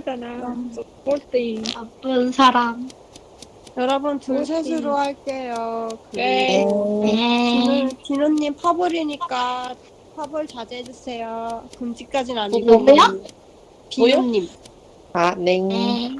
하잖아. 꼴등. 나쁜 사람. 여러분 둘 그렇지. 셋으로 할게요. 그 네. 네. 진우, 진우님 퍼블이니까 퍼블 자제해 주세요. 금지까진 아니고. 누구요? 비누님. 아, 냉. 네.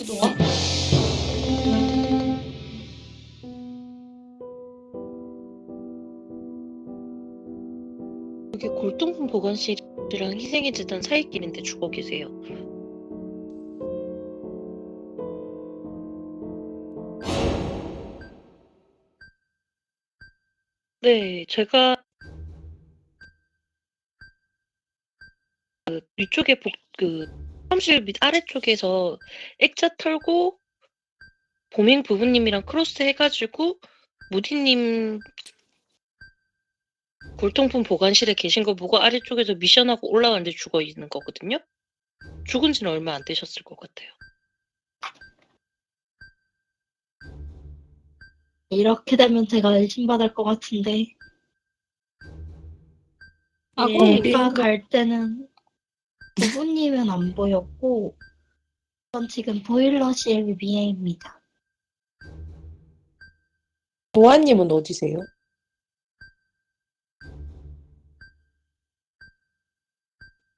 이동아? 여기 골동품 보관실이랑 희생의 재단 사이길인데 죽어 계세요. 네, 제가 그 위쪽에 복, 그 사무실 밑 아래쪽에서 액자 털고 보맹 부부님이랑 크로스 해가지고 무디님 골동품 보관실에 계신 거 보고 아래쪽에서 미션하고 올라왔는데 죽어 있는 거거든요. 죽은 지는 얼마 안 되셨을 것 같아요. 이렇게 되면 제가 의심받을 것 같은데. 아까 예. 제가 갈 때는 부부님은 안 보였고, 전 지금 보일러실 위에입니다. 도아님은 어디세요?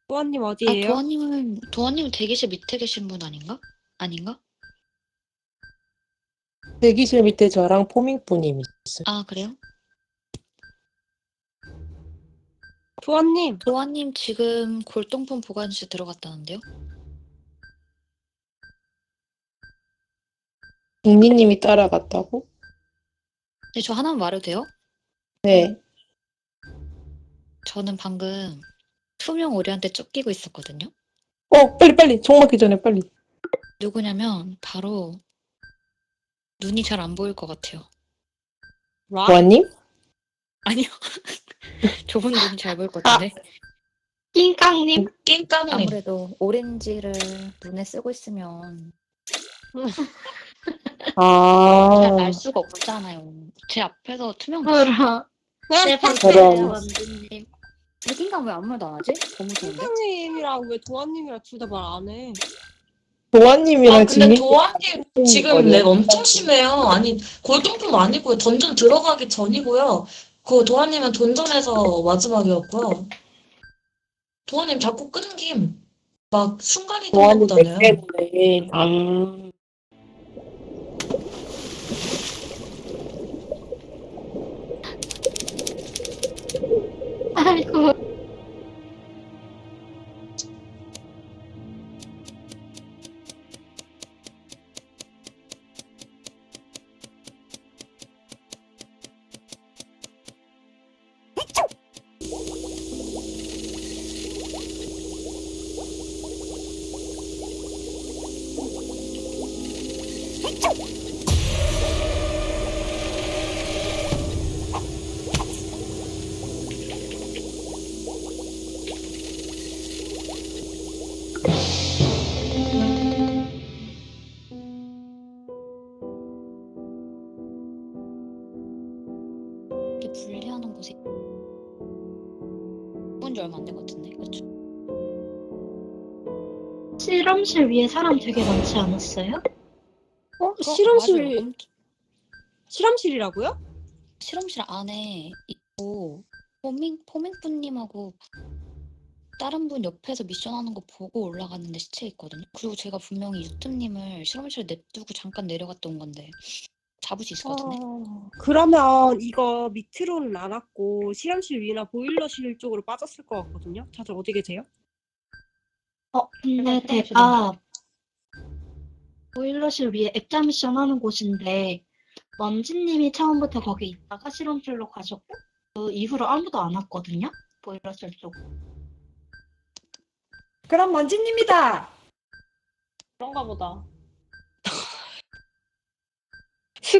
도아님 아, 어디예요? 도아님은, 도아님은 대기실 밑에 계신 분 아닌가? 아닌가? 대기실 밑에 저랑 포밍부님 있어요. 아, 그래요? 도아님. 도아님 지금 골동품 보관실 들어갔다는데요? 국민님이 따라갔다고? 네, 저 하나만 말해도 돼요? 네. 저는 방금 투명 오리한테 쫓기고 있었거든요? 어, 빨리, 빨리. 총 맞기 전에 빨리. 누구냐면, 바로, 눈이 잘 안 보일 것 같아요. 라? 도아님? 아니요. 좁은 눈이 잘 보일 것 같은데. 낑깡님, 까무네. 아무래도 오렌지를 눈에 쓰고 있으면 아. 잘알 수가 없잖아요. 제 앞에서 투명 뭐라. 내 저런. 방패예요, 원주님. 백인감 왜 아무 말도 안 하지? 너무 좋은데? 선생님이랑 왜 도아님이랑 둘 다 말 안 해? 도아님이랑 아 근데 진미 도아님 지금? 렉 엄청 심해요. 아니 골동품 아니고요. 던전 들어가기 전이고요. 그 도아님은 던전에서 마지막이었고요. 도아님 자꾸 끊김. 막 순간 이동하고 도아님 다녀요. 몇 아. 아이고. 얼마 안 된 것 같은데, 그쵸? 실험실 위에 사람 되게 많지 않았어요? 어? 실험실 맞아요. 엄청- 실험실이라고요? 실험실 안에 있고 포밍 포밍분님하고 다른 분 옆에서 미션하는 거 보고 올라갔는데 시체 있거든요. 그리고 제가 분명히 유뜸님을 실험실에 냅두고 잠깐 내려갔다 온 건데 잡을 수 있을 것 같은데. 어, 그러면 이거 밑으로는 안 왔고 실험실 위나 보일러실 쪽으로 빠졌을 것 같거든요. 다들 어디 계세요? 어, 근데 실험실인데. 제가 보일러실 위에 액자 미션 하는 곳인데 먼지님이 처음부터 거기 있다가 실험실로 가셨고 그 이후로 아무도 안 왔거든요. 보일러실 쪽. 그럼 먼지님이다. 그런가 보다.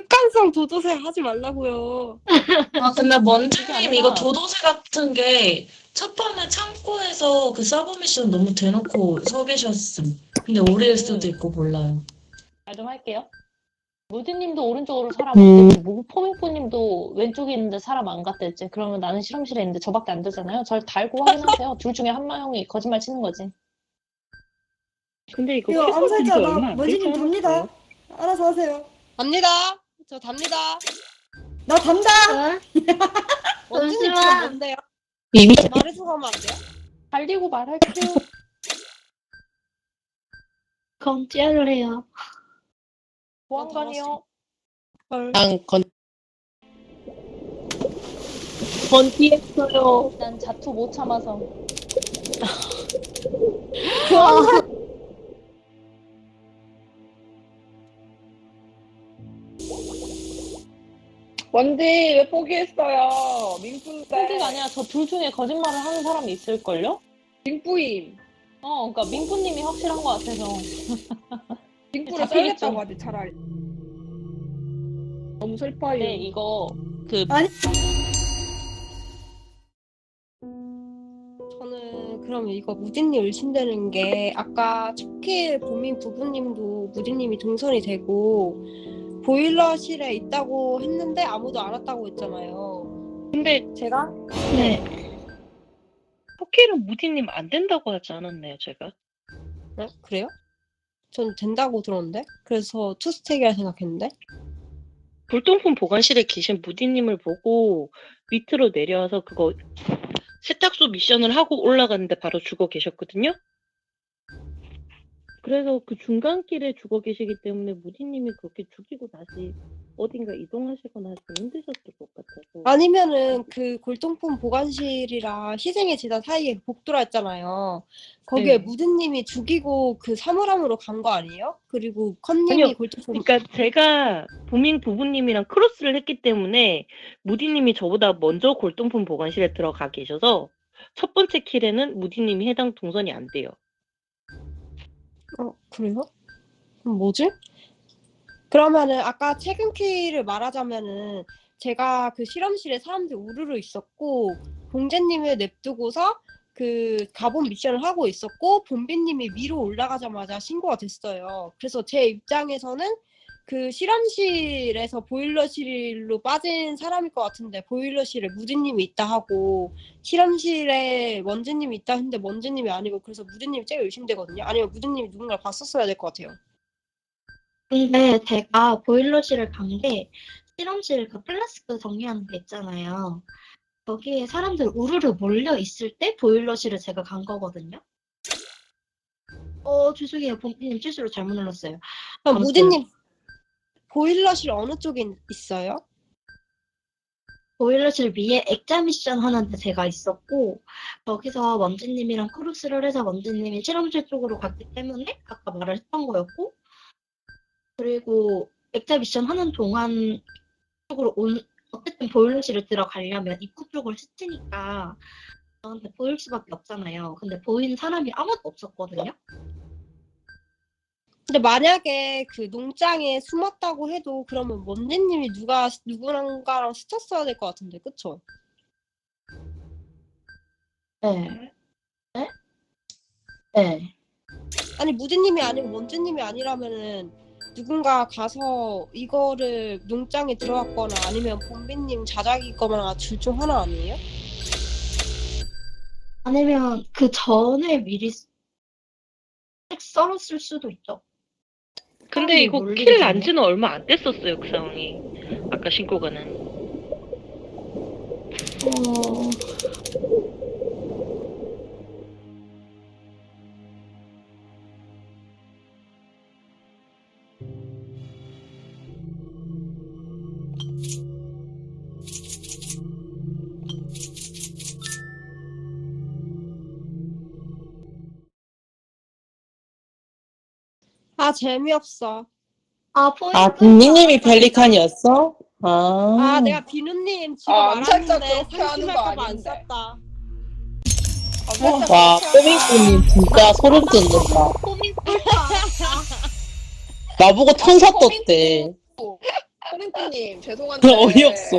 습관성 도도새 하지 말라고요. 아, 근데 먼지님 이거 도도새 같은 게 첫 판에 창고에서 그 서브 미션 너무 대놓고 서 계셨음. 근데 오래일 수도 있고 몰라요. 말 좀 할게요. 무드님도 오른쪽으로 사람 안 갔고, 포밍포님도 왼쪽에 있는데 사람 안 갔댔지. 그러면 나는 실험실에 있는데 저밖에 안 되잖아요. 절 달고 확인하세요. 둘 중에 한 명이 거짓말 치는 거지. 근데 이거 이거 암살자 나 되지 답니다. 알아서 하세요. 답니다. 저 답니다. 나 단다. 지금 잠시만. 뭔데요? 이미 말해서 가면 안 돼요? 달리고 말할게요. 그럼 찌할래요. 보안관이요. 헐. 난건 건띠했어요. 난 자투 못 참아서. 원지 왜 포기했어요? 민프인데. 포기가 아니라 저 둘 중에 거짓말을 하는 사람이 있을걸요? 민프임. 어, 그러니까 민프님이 확실한 것 같아서. 민프를 잡히겠죠. 썰겠다고 하지 차라리. 너무 슬퍼요. 네, 이거 그 저는 그러면 이거 무진님 의심되는 게 아까 첫킬 보민 부부님도 무진님이 동선이 되고 보일러실에 있다고 했는데 아무도 안 왔다고 했잖아요. 근데 제가 네. 포켓은 무디님 안 된다고 하지 않았나요, 제가? 네? 그래요? 전 된다고 들었는데 그래서 투스택이라 생각했는데 불똥품 보관실에 계신 무디님을 보고 밑으로 내려와서 그거 세탁소 미션을 하고 올라갔는데 바로 죽어 계셨거든요. 그래서 그 중간길에 죽어 계시기 때문에 무디님이 그렇게 죽이고 다시 어딘가 이동하시거나 하시 힘드셨을 것 같아서. 아니면은 그 골동품 보관실이랑 희생의 지단 사이에 복도라 했잖아요. 거기에 네. 무진님이 죽이고 그 사물함으로 간 거 아니에요? 그리고 컨님이 아니요. 골동품 그러니까 제가 보민 부부님이랑 크로스를 했기 때문에 무디님이 저보다 먼저 골동품 보관실에 들어가 계셔서 첫 번째 킬에는 무디님이 해당 동선이 안 돼요. 어, 그래요? 그럼 뭐지? 그러면은 아까 최근 키를 말하자면은 제가 그 실험실에 사람들 우르르 있었고 봉제님을 냅두고서 그 가본 미션을 하고 있었고 본비님이 위로 올라가자마자 신고가 됐어요. 그래서 제 입장에서는 그 실험실에서 보일러실로 빠진 사람일 것 같은데 보일러실에 무진님이 있다 하고 실험실에 먼지님이 있다 했는데 먼지님이 아니고 그래서 무진님이 제일 의심되거든요. 아니면 무진님이 누군가를 봤었어야 될 것 같아요. 근데 제가 보일러실을 간 게 실험실 그 플라스크 정리하는 데 있잖아요. 거기에 사람들 우르르 몰려 있을 때 보일러실을 제가 간 거거든요. 어, 죄송해요. 본피님 실수로 잘못 눌렀어요. 그럼 아무튼. 무진님 보일러실 어느 쪽에 있어요? 보일러실 위에 액자 미션 하는 데 제가 있었고 거기서 먼지님이랑 크루스를 해서 먼지님이 실험실 쪽으로 갔기 때문에 아까 말을 했던 거였고 그리고 액자 미션 하는 동안 쪽으로 온 어쨌든 보일러실을 들어가려면 입구 쪽을 스치니까 저한테 보일 수밖에 없잖아요. 근데 보이는 사람이 아무도 없었거든요. 근데 만약에 그 농장에 숨었다고 해도 그러면 먼지님이 누가 누구랑가랑 스쳤어야 될 것 같은데 그쵸? 네. 네? 네. 아니 무진님이 아니고 먼지님이 아니라면은 누군가 가서 이거를 농장에 들어갔거나 아니면 본비님 자작이거나 둘 중 하나 아니에요? 아니면 그 전에 미리 색 썰었을 수도 있죠. 근데 이거 몰리기 킬 전에. 안지는 얼마 안 됐었어요 그 상황이. 아까 신고 가는. 어... 아 재미없어. 아, 포인트. 아, 빅니님이 펠리칸이었어? 아. 아 내가 비누님 지금 아, 암살자 알았는데 그렇게 하는 거 상심할까봐 안 아닌데. 썼다. 아, 와, 꼬밍꼬님 진짜 소름 돋는다. 나보고 천사 떴대. 호밍꾸님 죄송한데 어이없어.